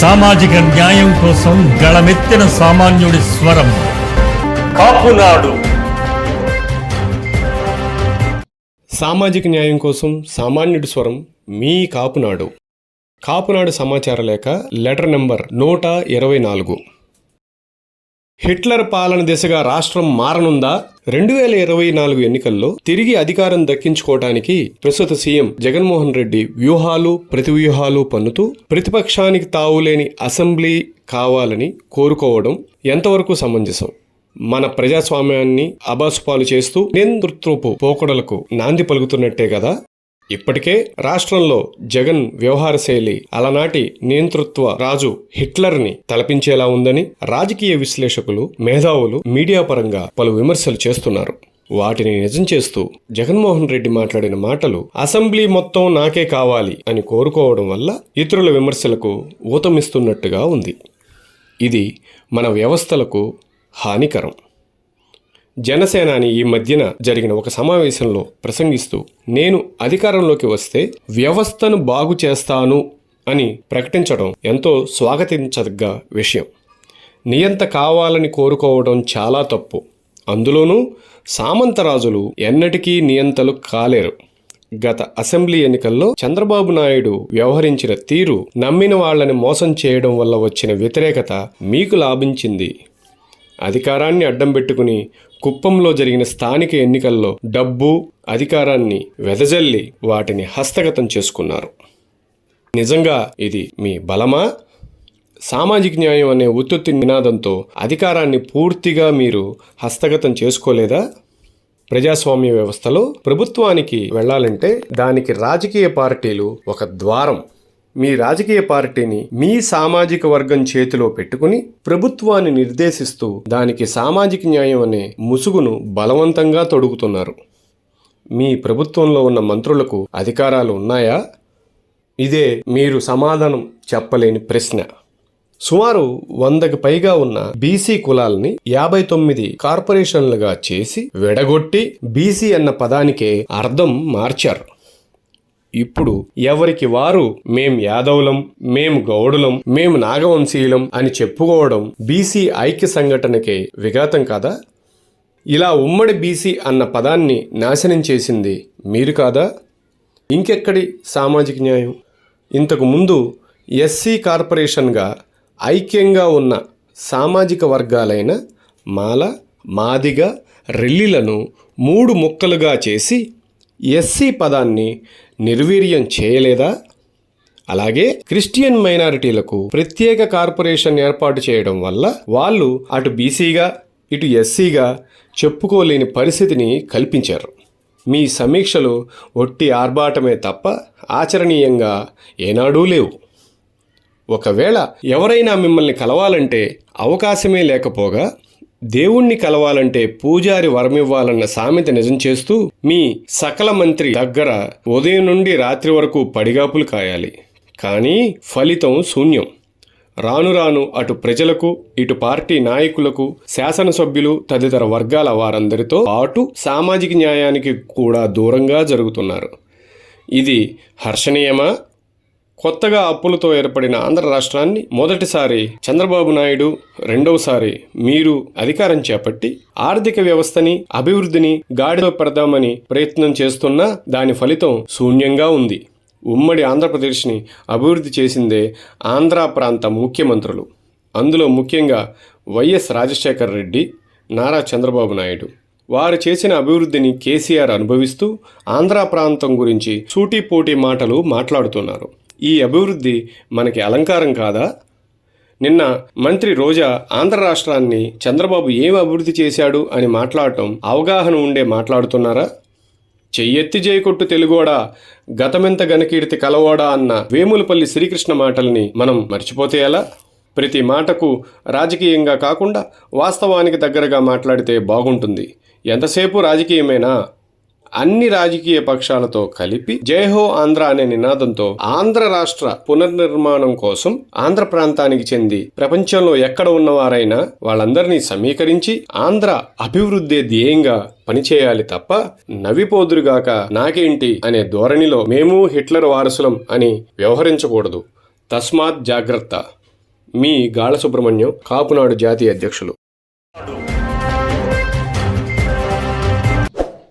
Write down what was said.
సామాజిక న్యాయం కోసం గళమెత్తిన సామాన్యుడి స్వరం. కాపునాడు సామాజిక న్యాయం కోసం సామాన్యుడి స్వరం మీ కాపునాడు కాపునాడు సమాచార లేఖ లెటర్ నెంబర్ నూట ఇరవై నాలుగు. హిట్లర్ పాలన దిశగా రాష్ట్రం మారనుందా? రెండు వేల ఇరవై నాలుగు ఎన్నికల్లో తిరిగి అధికారం దక్కించుకోవటానికి ప్రస్తుత సీఎం జగన్మోహన్ రెడ్డి వ్యూహాలు ప్రతివ్యూహాలు పన్నుతూ ప్రతిపక్షానికి తావులేని అసెంబ్లీ కావాలని కోరుకోవడం ఎంతవరకు సమంజసం? మన ప్రజాస్వామ్యాన్ని అబాసుపాలు చేస్తూ నేతృత్వపు పోకడలకు నాంది పలుకుతున్నట్టే కదా? ఇప్పటికే రాష్ట్రంలో జగన్ వ్యవహార శైలి అలనాటి నియంతృత్వ రాజు హిట్లర్ని తలపించేలా ఉందని రాజకీయ విశ్లేషకులు మేధావులు మీడియా పరంగా పలు విమర్శలు చేస్తున్నారు. వాటిని నిజం చేస్తూ జగన్మోహన్ రెడ్డి మాట్లాడిన మాటలు అసెంబ్లీ మొత్తం నాకే కావాలి అని కోరుకోవడం వల్ల ఇతరుల విమర్శలకు ఊతమిస్తున్నట్టుగా ఉంది. ఇది మన వ్యవస్థలకు హానికరం. జనసేనాని ఈ మధ్యన జరిగిన ఒక సమావేశంలో ప్రసంగిస్తూ నేను అధికారంలోకి వస్తే వ్యవస్థను బాగు చేస్తాను అని ప్రకటించడం ఎంతో స్వాగతించదగ్గ విషయం. నియంత కావాలని కోరుకోవడం చాలా తప్పు. అందులోనూ సామంతరాజులు ఎన్నటికీ నియంతలు కాలేరు. గత అసెంబ్లీ ఎన్నికల్లో చంద్రబాబు నాయుడు వ్యవహరించిన తీరు నమ్మిన వాళ్ళని మోసం చేయడం వల్ల వచ్చిన వ్యతిరేకత మీకు లాభించింది. అధికారాన్ని అడ్డం పెట్టుకుని కుప్పంలో జరిగిన స్థానిక ఎన్నికల్లో డబ్బు అధికారాన్ని వెదజల్లి వాటిని హస్తగతం చేసుకున్నారు. నిజంగా ఇది మీ బలమా? సామాజిక న్యాయం అనే ఉత్తుత్తి నినాదంతో అధికారాన్ని పూర్తిగా మీరు హస్తగతం చేసుకోలేదా? ప్రజాస్వామ్య వ్యవస్థలో ప్రభుత్వానికి వెళ్ళాలంటే దానికి రాజకీయ పార్టీలు ఒక ద్వారం. మీ రాజకీయ పార్టీని మీ సామాజిక వర్గం చేతిలో పెట్టుకుని ప్రభుత్వాన్ని నిర్దేశిస్తూ దానికి సామాజిక న్యాయం అనే ముసుగును బలవంతంగా తొడుగుతున్నారు. మీ ప్రభుత్వంలో ఉన్న మంత్రులకు అధికారాలు ఉన్నాయా? ఇదే మీరు సమాధానం చెప్పలేని ప్రశ్న. సుమారు వందకి పైగా ఉన్న బీసీ కులాల్ని యాభై తొమ్మిది కార్పొరేషన్లుగా చేసి విడగొట్టి బీసీ అన్న పదానికే అర్థం మార్చారు. ఇప్పుడు ఎవరికి వారు మేం యాదవులం మేము గౌడులం మేము నాగవంశీయులం అని చెప్పుకోవడం బీసీ ఐక్య సంఘటనకే విఘాతం కాదా? ఇలా ఉమ్మడి బీసీ అన్న పదాన్ని నాశనం చేసింది మీరు కాదా? ఇంకెక్కడి సామాజిక న్యాయం? ఇంతకు ముందు ఎస్సీ కార్పొరేషన్గా ఐక్యంగా ఉన్న సామాజిక వర్గాలైన మాల మాదిగ రెల్లిలను మూడు ముక్కలుగా చేసి ఎస్సీ పదాన్ని నిర్వీర్యం చేయలేదా? అలాగే క్రిస్టియన్ మైనారిటీలకు ప్రత్యేక కార్పొరేషన్ ఏర్పాటు చేయడం వల్ల వాళ్ళు అటు బీసీగా ఇటు ఎస్సీగా చెప్పుకోలేని పరిస్థితిని కల్పించారు. మీ సమీక్షలు ఒట్టి ఆర్భాటమే తప్ప ఆచరణీయంగా ఏనాడూ లేవు. ఒకవేళ ఎవరైనా మిమ్మల్ని కలవాలంటే అవకాశమే లేకపోగా దేవుణ్ణి కలవాలంటే పూజారి వరమివ్వాలన్న సామెత నిజం చేస్తూ మీ సకల మంత్రి దగ్గర ఉదయం నుండి రాత్రి వరకు పడిగాపులు కాయాలి. కానీ ఫలితం శూన్యం. రాను రాను అటు ప్రజలకు ఇటు పార్టీ నాయకులకు శాసనసభ్యులు తదితర వర్గాల వారందరితో పాటు సామాజిక న్యాయానికి కూడా దూరంగా జరుగుతున్నారు. ఇది హర్షణీయమా? కొత్తగా అప్పులతో ఏర్పడిన ఆంధ్ర రాష్ట్రాన్ని మొదటిసారి చంద్రబాబు నాయుడు రెండవసారి మీరు అధికారం చేపట్టి ఆర్థిక వ్యవస్థని అభివృద్ధిని గాడిలో పెడదామని ప్రయత్నం చేస్తున్నా దాని ఫలితం శూన్యంగా ఉంది. ఉమ్మడి ఆంధ్రప్రదేశ్ని అభివృద్ధి చేసిందే ఆంధ్ర ప్రాంత ముఖ్యమంత్రులు. అందులో ముఖ్యంగా వైఎస్ రాజశేఖర రెడ్డి నారా చంద్రబాబు నాయుడు. వారు చేసిన అభివృద్ధిని కేసీఆర్ అనుభవిస్తూ ఆంధ్ర ప్రాంతం గురించి సూటిపోటీ మాటలు మాట్లాడుతున్నారు. ఈ అభివృద్ధి మనకి అలంకారం కాదా? నిన్న మంత్రి రోజా ఆంధ్ర రాష్ట్రాన్ని చంద్రబాబు ఏం అభివృద్ధి చేశాడు అని మాట్లాడటం అవగాహన ఉండే మాట్లాడుతున్నారా? చెయ్యెత్తి జయకొట్టు తెలుగోడా గతమెంత గనకీర్తి కలవోడా అన్న వేములపల్లి శ్రీకృష్ణ మాటల్ని మనం మర్చిపోతే ఎలా? ప్రతి మాటకు రాజకీయంగా కాకుండా వాస్తవానికి దగ్గరగా మాట్లాడితే బాగుంటుంది. ఎంతసేపు రాజకీయమేనా? అన్ని రాజకీయ పక్షాలతో కలిపి జయహో ఆంధ్ర అనే నినాదంతో ఆంధ్ర రాష్ట్ర పునర్నిర్మాణం కోసం ఆంధ్ర ప్రాంతానికి చెంది ప్రపంచంలో ఎక్కడ ఉన్నవారైనా వాళ్ళందరినీ సమీకరించి ఆంధ్ర అభివృద్ధి ధ్యేయంగా పనిచేయాలి తప్ప నవిపోదురుగాక నాకేంటి అనే ధోరణిలో మేము హిట్లర్ వారసులం అని వ్యవహరించకూడదు. తస్మాత్ జాగ్రత్త. మీ గాళ సుబ్రహ్మణ్యం కాపునాడు జాతీయ అధ్యక్షులు.